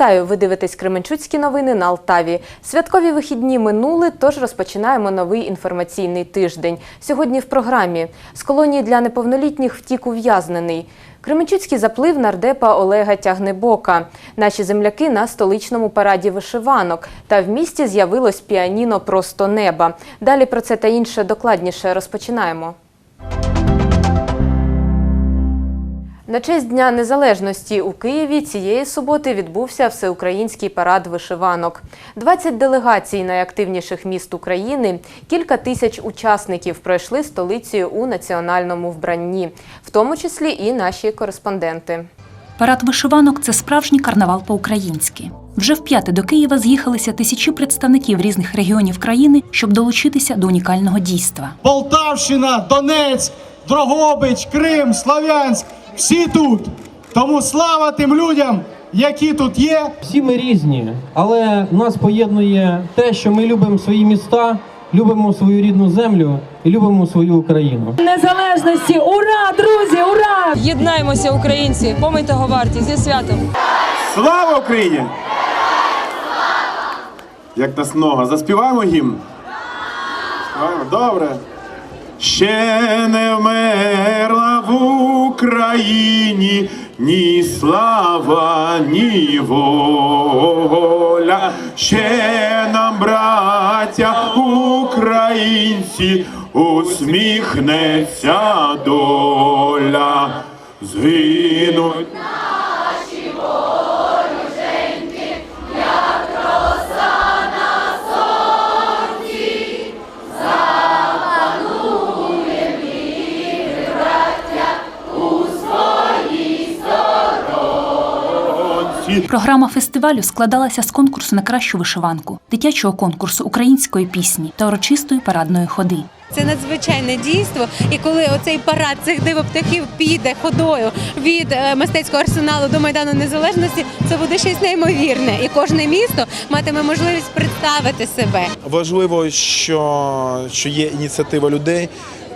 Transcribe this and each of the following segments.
Вітаю! Ви дивитесь Кременчуцькі новини на Алтаві. Святкові вихідні минули, тож розпочинаємо новий інформаційний тиждень. Сьогодні в програмі з колонії для неповнолітніх втік ув'язнений. Кременчуцький заплив нардепа Олега Тягнебока. Наші земляки на столичному параді вишиванок. Та в місті з'явилось піаніно просто неба. Далі про це та інше докладніше розпочинаємо. На честь Дня Незалежності у Києві цієї суботи відбувся всеукраїнський парад вишиванок. 20 делегацій найактивніших міст України, кілька тисяч учасників пройшли столицею у національному вбранні, в тому числі і наші кореспонденти. Парад вишиванок це справжній карнавал по-українськи. Вже вп'яте до Києва з'їхалися тисячі представників різних регіонів країни, щоб долучитися до унікального дійства. Полтавщина, Донецьк, Дрогобич, Крим, Слов'янськ всі тут. Тому слава тим людям, які тут є. Всі ми різні, але нас поєднує те, що ми любимо свої міста, любимо свою рідну землю і любимо свою Україну. незалежності. Ура, друзі! Ура! Єднаймося, українці, помий того варті зі святом. Слава Україні! Як нас много. Заспіваємо гімн? Добре. Ще не вмерла Україні ні слава, ні воля. Ще нам, браття українці, усміхнеться доля. Згинуть сонці. Програма фестивалю складалася з конкурсу на кращу вишиванку, дитячого конкурсу української пісні та урочистої парадної ходи. Це надзвичайне дійство. І коли оцей парад цих дивоптахів піде ходою від е, мистецького арсеналу до майдану незалежності, це буде щось неймовірне. І кожне місто матиме можливість представити себе. Важливо, що, що є ініціатива людей.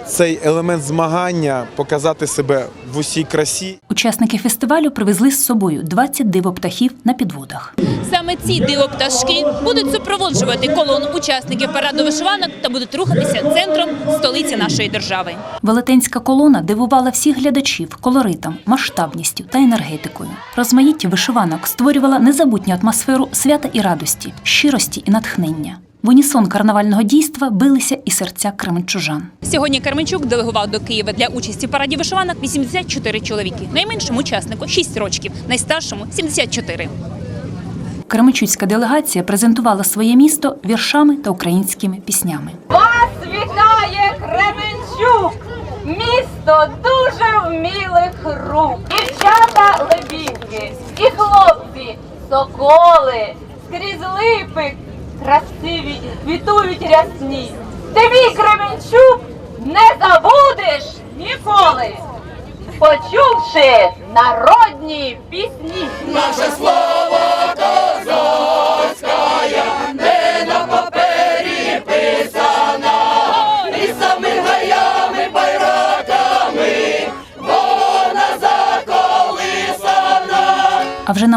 Цей елемент змагання показати себе в усій красі. Учасники фестивалю привезли з собою 20 дивоптахів на підводах. Саме ці дивопташки будуть супроводжувати колону учасників параду вишиванок та будуть рухатися центром столиці нашої держави. Велетенська колона дивувала всіх глядачів колоритом, масштабністю та енергетикою. Розмаїття вишиванок створювала незабутню атмосферу свята і радості, щирості і натхнення. В унісон карнавального дійства билися і серця кременчужан. Сьогодні Карменчук делегував до Києва для участі в параді вишиванок 84 чоловіки. Найменшому учаснику 6 років, найстаршому 74. Кременчуцька делегація презентувала своє місто віршами та українськими піснями. Вас вітає Кременчук! Місто дуже вмілих рук. Дівчата лебідки і хлопці, соколи, скрізь липи красиві квітують рясні. Ти Кременчук не забудеш ніколи, почувши народні пісні. Наше вже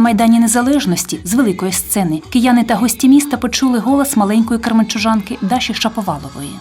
майдані Незалежності з великої сцени кияни та гості міста почули голос маленької кременчужанки Даші Шаповалової.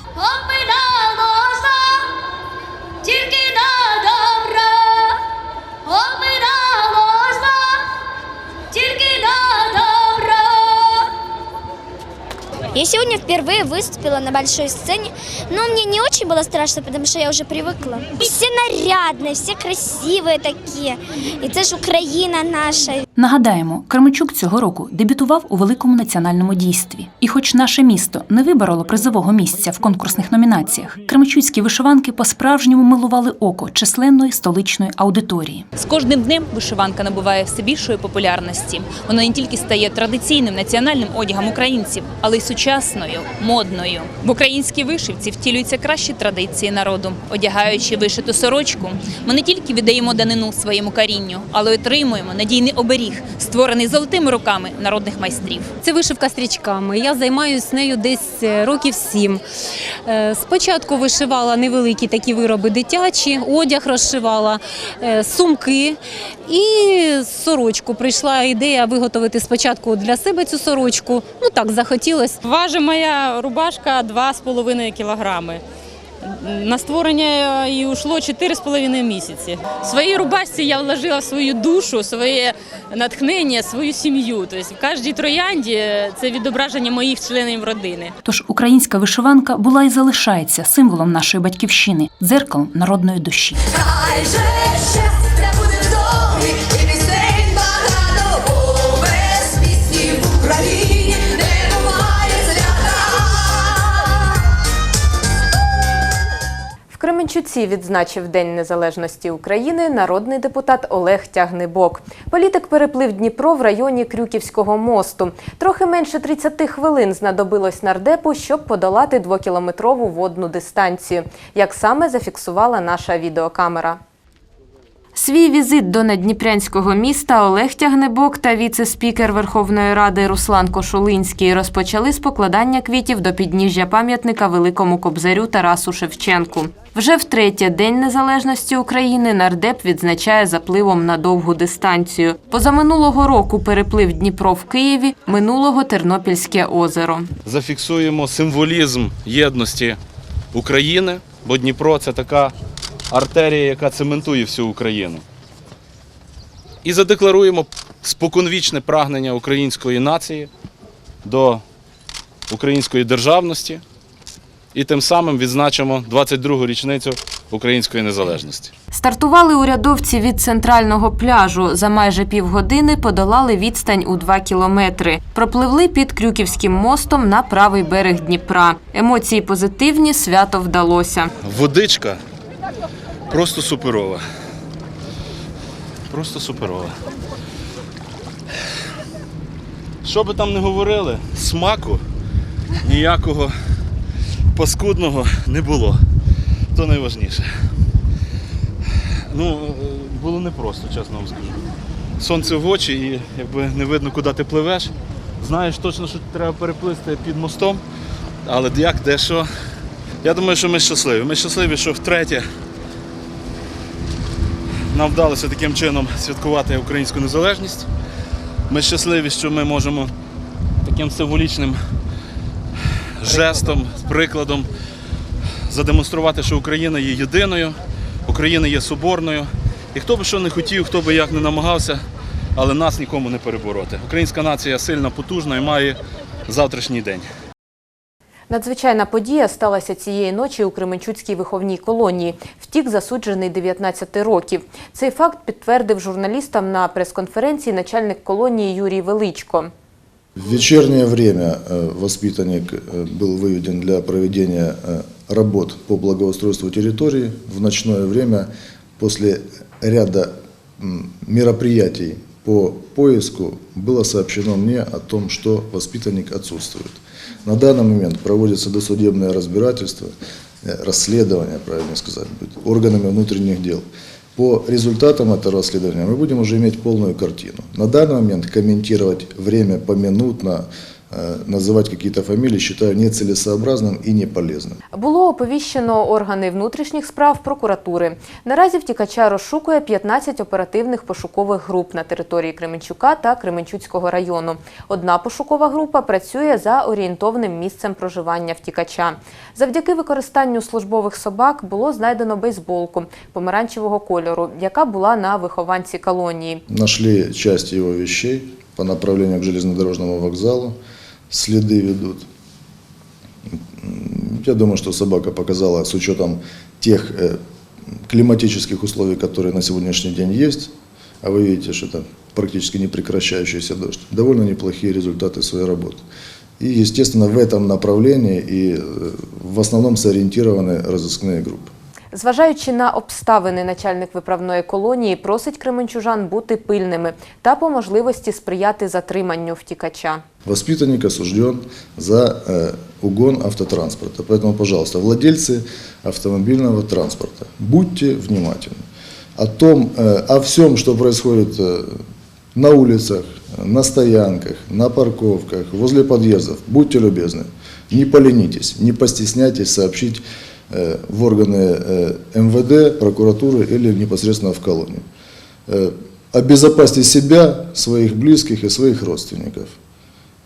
Я сегодня впервые выступила на большой сцене, но мне не очень было страшно, потому что я уже привыкла. Все нарядные, все красивые такие. И это же Украина наша. Нагадаємо, Кременчук цього року дебютував у великому національному дійстві. І хоч наше місто не вибороло призового місця в конкурсних номінаціях, кременчуцькі вишиванки по-справжньому милували око численної столичної аудиторії. З кожним днем вишиванка набуває все більшої популярності. Вона не тільки стає традиційним національним одягом українців, але й сучасним сучасною, модною. В українській вишивці втілюються кращі традиції народу. Одягаючи вишиту сорочку, ми не тільки віддаємо данину своєму карінню, але й отримуємо надійний оберіг, створений золотими руками народних майстрів. Це вишивка стрічками. Я займаюся нею десь е, років сім. Е, Спочатку вишивала невеликі такі вироби дитячі, одяг розшивала, е, сумки і сорочку. Прийшла ідея виготовити спочатку для себе цю сорочку. Ну так захотілося. Важить моя рубашка 2,5 кілограми. На створення її ушло 4,5 місяці. В своїй рубашці я вложила свою душу, своє натхнення, свою сім'ю. Тобто в кожній троянді це відображення моїх членів родини. Тож українська вишиванка була і залишається символом нашої батьківщини, дзеркалом народної душі. Кременчуці відзначив День Незалежності України народний депутат Олег Тягнебок. Політик переплив Дніпро в районі Крюківського мосту. Трохи менше 30 хвилин знадобилось нардепу, щоб подолати двокілометрову водну дистанцію. Як саме зафіксувала наша відеокамера. Свій візит до наддніпрянського міста Олег Тягнебок та віце-спікер Верховної Ради Руслан Кошулинський розпочали з покладання квітів до підніжжя пам'ятника великому кобзарю Тарасу Шевченку. Вже втретє День Незалежності України нардеп відзначає запливом на довгу дистанцію. Позаминулого року переплив Дніпро в Києві, минулого Тернопільське озеро. зафіксуємо символізм єдності України, бо Дніпро це така артерія, яка цементує всю Україну. І задекларуємо споконвічне прагнення української нації до української державності і тим самим відзначимо 22-гу річницю української незалежності. Стартували урядовці від центрального пляжу. За майже півгодини подолали відстань у 2 кілометри. Пропливли під Крюківським мостом на правий берег Дніпра. Емоції позитивні, свято вдалося. Водичка просто суперова. Просто суперова. Що би там не говорили, смаку ніякого паскудного не було. То найважніше. Ну, е, було непросто, чесно вам скажу. Сонце в очі і якби не видно, куди ти пливеш. Знаєш точно, що треба переплисти під мостом, але як, де що. Я думаю, що ми щасливі. Ми щасливі, що втретє нам вдалося таким чином святкувати українську незалежність. Ми щасливі, що ми можемо таким символічним жестом, прикладом задемонструвати, що Україна є єдиною, Україна є соборною. І хто би що не хотів, хто би як не намагався, але нас нікому не перебороти. Українська нація сильна, потужна і має завтрашній день. Надзвичайна подія сталася цієї ночі у Кременчуцькій виховній колонії. Втік засуджений 19 років. Цей факт підтвердив журналістам на прес-конференції начальник колонії Юрій Величко. В вечернее время э, воспитанник э, был выведен для проведения э, работ по благоустройству территории. В ночное время после ряда м, мероприятий по поиску было сообщено мне о том, что воспитанник отсутствует. На данный момент проводится досудебное разбирательство, э, расследование, правильно сказать, органами внутренних дел. По результатам этого расследования мы будем уже иметь полную картину. На данный момент комментировать время поминутно, э, называть какие-то фамилии считаю нецелесообразным и неполезным. Було оповіщено органи внутрішніх справ прокуратури. Наразі втікача розшукує 15 оперативних пошукових груп на території Кременчука та Кременчуцького району. Одна пошукова група працює за орієнтовним місцем проживання втікача. Завдяки використанню службових собак було знайдено бейсболку помаранчевого кольору, яка була на вихованці колонії. Нашли часть его вещей по направлению к железнодорожному вокзалу. Следы ведут. Я думаю, что собака показала, с учетом тех э, климатических условий, которые на сегодняшний день есть, а вы видите, что это практически не прекращающийся дождь, довольно неплохие результаты своей работы. И, естественно, в этом направлении и э, в основном сориентированы разыскные группы. Зважаючи на обставини, начальник виправної колонії просить кременчужан бути пильними та по можливості сприяти затриманню втікача. Воспитанник осужден за э, угон автотранспорта. Поэтому, пожалуйста, владельцы автомобильного транспорта, будьте внимательны. О том, э, о всем, что происходит э, на улицах, на стоянках, на парковках, возле подъездов, будьте любезны. Не поленитесь, не постесняйтесь сообщить э, в органы э, МВД, прокуратуры или непосредственно в колонию. Э, Обезопасьте себя, своих близких и своих родственников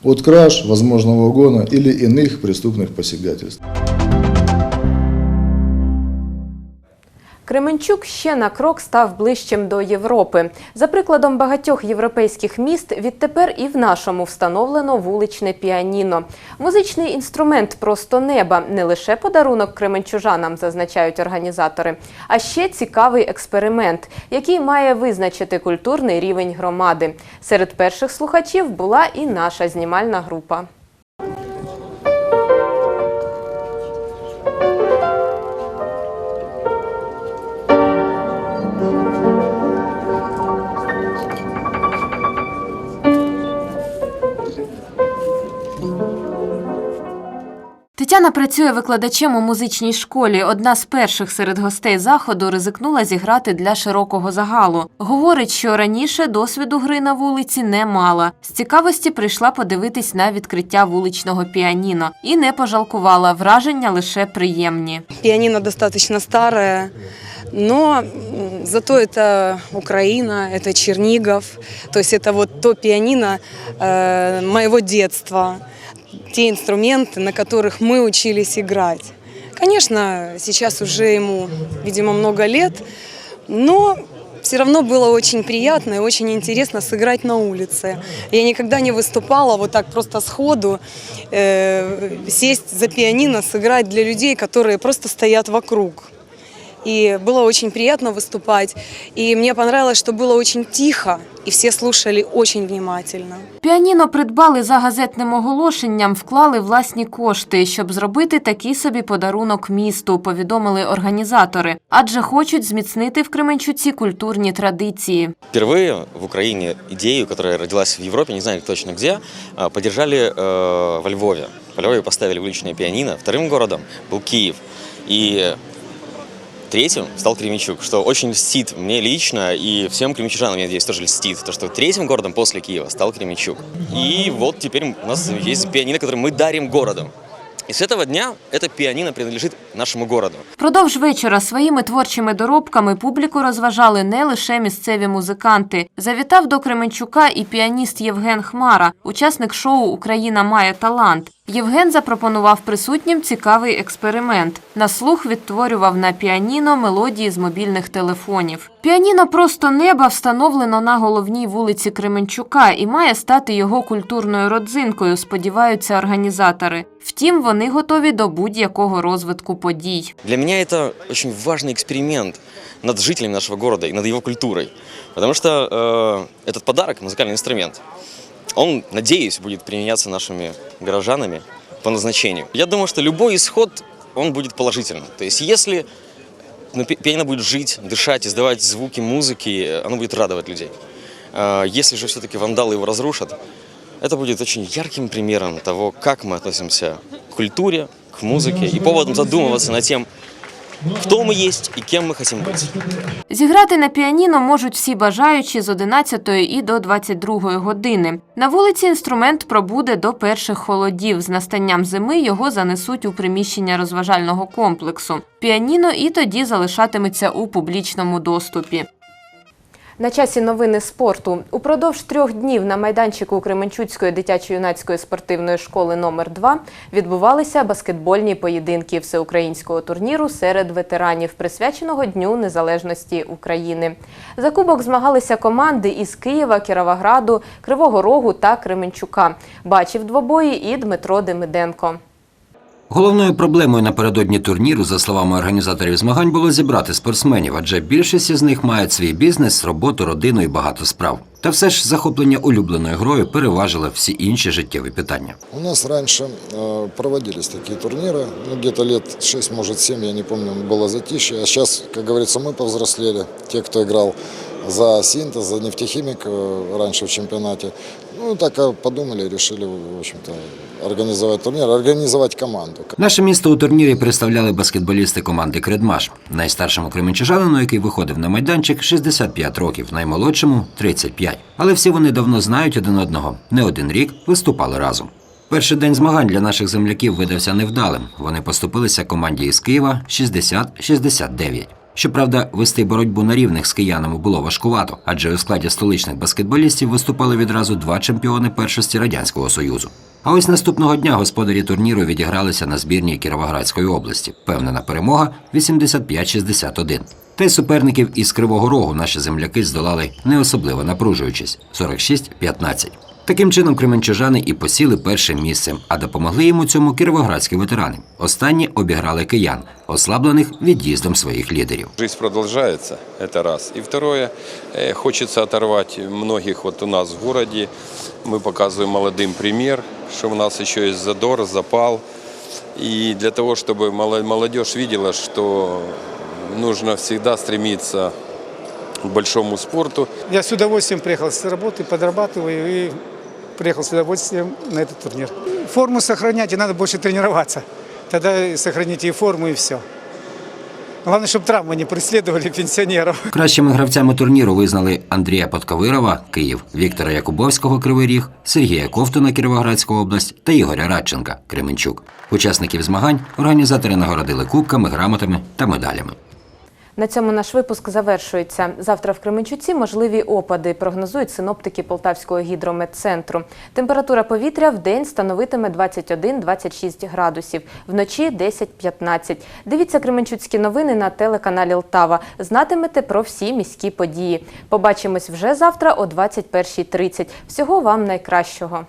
от краж, возможного угона или иных преступных посягательств. Кременчук ще на крок став ближчим до Європи. За прикладом багатьох європейських міст, відтепер і в нашому встановлено вуличне піаніно. Музичний інструмент просто неба не лише подарунок кременчужанам, зазначають організатори, а ще цікавий експеримент, який має визначити культурний рівень громади. Серед перших слухачів була і наша знімальна група. Тетяна працює викладачем у музичній школі. Одна з перших серед гостей заходу ризикнула зіграти для широкого загалу. Говорить, що раніше досвіду гри на вулиці не мала. З цікавості прийшла подивитись на відкриття вуличного піаніно і не пожалкувала. Враження лише приємні. Пианино достаточно старое, но м, зато это Украина, это Чернигов, то есть это вот то пианино э, моего детства, те инструменты, на которых мы учились играть. Конечно, сейчас уже ему, видимо, много лет, но все равно было очень приятно и очень интересно сыграть на улице. Я никогда не выступала вот так просто сходу, э, сесть за пианино, сыграть для людей, которые просто стоят вокруг. И было очень приятно выступать. И мне понравилось, что было очень тихо, и все слушали очень внимательно. Піаніно придбали за газетним оголошенням, вклали власні кошти, щоб зробити такий собі подарунок місту, повідомили організатори, адже хочуть зміцнити в Кременчуці культурні традиції. Впервые в Украине идею, которая родилась в Европе, не знаю точно где, а, поддержали э, во Львове. Во Львове поставили уличное пианино. Вторым городом был Киев. И третьим стал Кременчук, что очень льстит мне лично и всем кременчужанам, я надеюсь, тоже льстит. То, что третьим городом после Киева стал Кременчук. И вот теперь у нас есть пианино, которое мы дарим городу. И с этого дня это пианино принадлежит нашему городу. Впродовж вечора своїми творчими доробками публіку розважали не лише місцеві музиканти. Завітав до Кременчука і піаніст Євген Хмара, учасник шоу Україна має талант. Євген запропонував присутнім цікавий експеримент. На слух відтворював на піаніно мелодії з мобільних телефонів. Піаніно просто неба встановлено на головній вулиці Кременчука і має стати його культурною родзинкою, сподіваються організатори. Втім, вони готові до будь-якого розвитку подій. Для меня это очень важный эксперимент над жителями нашего города и над его культурой. Потому что э, этот подарок, музыкальный инструмент, Он, надеюсь, будет применяться нашими горожанами по назначению. Я думаю, что любой исход, он будет положительным. То есть если пи- пианино будет жить, дышать, издавать звуки музыки, оно будет радовать людей. Э, Если же все-таки вандалы его разрушат, это будет очень ярким примером того, как мы относимся к культуре, к музыке и поводом задумываться над тем, кто мы есть и кем мы хотим быть. Зіграти на піаніно можуть всі бажаючі з 11 і до 22 години. На вулиці інструмент пробуде до перших холодів. З настанням зими його занесуть у приміщення розважального комплексу. Піаніно і тоді залишатиметься у публічному доступі. На часі новини спорту. Упродовж трьох днів на майданчику Кременчуцької дитячо-юнацької спортивної школи номер 2 відбувалися баскетбольні поєдинки всеукраїнського турніру серед ветеранів, присвяченого Дню Незалежності України. За кубок змагалися команди із Києва, Кіровограду, Кривого Рогу та Кременчука. Бачив двобої і Дмитро Демиденко. Головною проблемою напередодні турніру, за словами організаторів змагань, було зібрати спортсменів, адже більшість із них мають свій бізнес, роботу, родину і багато справ. Та все ж захоплення улюбленою грою переважило всі інші життєві питання. У нас раньше э, проводились такие турниры, ну, где-то лет 6, может 7, я не помню, было затишье. А сейчас, как говорится, мы повзрослели, те, кто играл за «Синтез», за «Нефтехимик» э, раньше в чемпионате. Ну, так подумали, решили, в общем-то, организовать турнир, организовать команду. Наше місто у турнірі представляли баскетболісти команди Кредмаш. Найстаршому кременчужанину, який виходив на майданчик, 65 років, наймолодшому 35. Але всі вони давно знають один одного. Не один рік виступали разом. Перший день змагань для наших земляків видався невдалим. Вони поступилися команді із Києва 60-69. Щоправда, вести боротьбу на рівних з киянами було важкувато, адже у складі столичних баскетболістів виступали відразу два чемпіони першості Радянського Союзу. А ось наступного дня господарі турніру відігралися на збірній Кіровоградської області. Певнена перемога 85-61. Та й суперників із Кривого Рогу наші земляки здолали не особливо напружуючись 46-15. Таким чином, кременчужани і посіли перше місце, а допомогли йому цьому кіровоградські ветерани. Останні обіграли киян, ослаблених від'їздом своїх лідерів. Жизнь продолжается, это раз. И второе, э, хочется оторвать многих вот у нас в городе. Мы показываем молодым пример, что у нас еще есть задор, запал. И для того, чтобы мало- молодежь видела, что нужно всегда стремиться к большому спорту. Я с удовольствием приехал с работы, подрабатываю и приехал с удовольствием на этот турнир. Форму сохранять, и надо больше тренироваться. Тогда и сохраните и форму, и все. Главное, чтобы травмы не преследовали пенсионеров. Кращими гравцями турніру визнали Андрія Подковирова, Київ, Віктора Якубовського, Кривий Ріг, Сергія Ковтуна, Кіровоградська область та Ігоря Радченка, Кременчук. Учасників змагань організатори нагородили кубками, грамотами та медалями. На цьому наш випуск завершується. Завтра в Кременчуці можливі опади, прогнозують синоптики Полтавського гідрометцентру. Температура повітря в день становитиме 21-26 градусів, вночі 10-15. Дивіться Кременчуцькі новини на телеканалі Лтава. Знатимете про всі міські події. Побачимось вже завтра о 21.30. Всього вам найкращого.